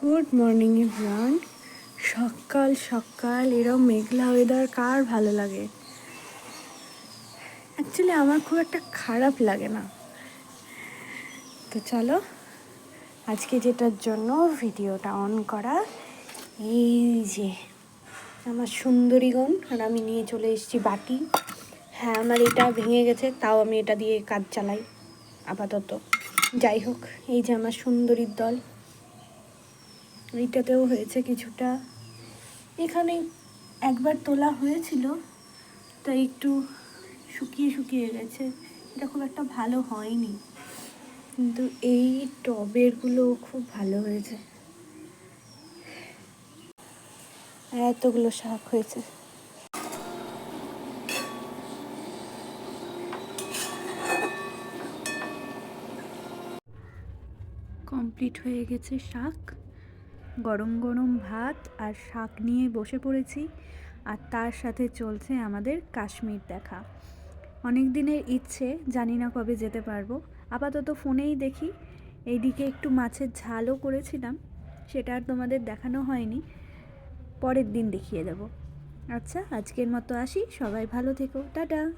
Good morning everyone সকাল সকাল, এরম মেঘলা ওয়েদার কার ভালো লাগে? অ্যাকচুয়ালি আমার খুব একটা খারাপ লাগে না। তো চলো, আজকে যেটার জন্য ভিডিওটা অন করা, এই যে আমার সুন্দরীগণ, আর আমি নিয়ে চলে এসেছি বাটি। হ্যাঁ আমার এটা ভেঙে গেছে, তাও আমি এটা দিয়ে কাজ চালাই, আপাতত। যাই হোক, এই যে আমার সুন্দরীর দল। এইটাতেও হয়েছে কিছুটা। এখানে একবার তোলা হয়েছিল, তাই একটু শুকিয়ে শুকিয়ে গেছে। এটা খুব একটা ভালো হয়নি। কিন্তু এই টবেরগুলো খুব ভালো হয়েছে। এতগুলো শাক হয়েছে। কমপ্লিট হয়ে গেছে শাক। গরম গরম ভাত আর শাক নিয়ে বসে পড়েছি আর তার সাথে চলছে আমাদের কাশ্মীর দেখা। অনেক দিনের ইচ্ছে, জানি না কবে যেতে পারব। আপাতত ফোনেই দেখি। এইদিকে একটু মাছের ঝালও করেছিলাম, সেটা আর তোমাদের দেখানো হয়নি। পরের দিন দেখিয়ে দেব। আচ্ছা আজকের মতো আসি। সবাই ভালো থেকো। টাটা!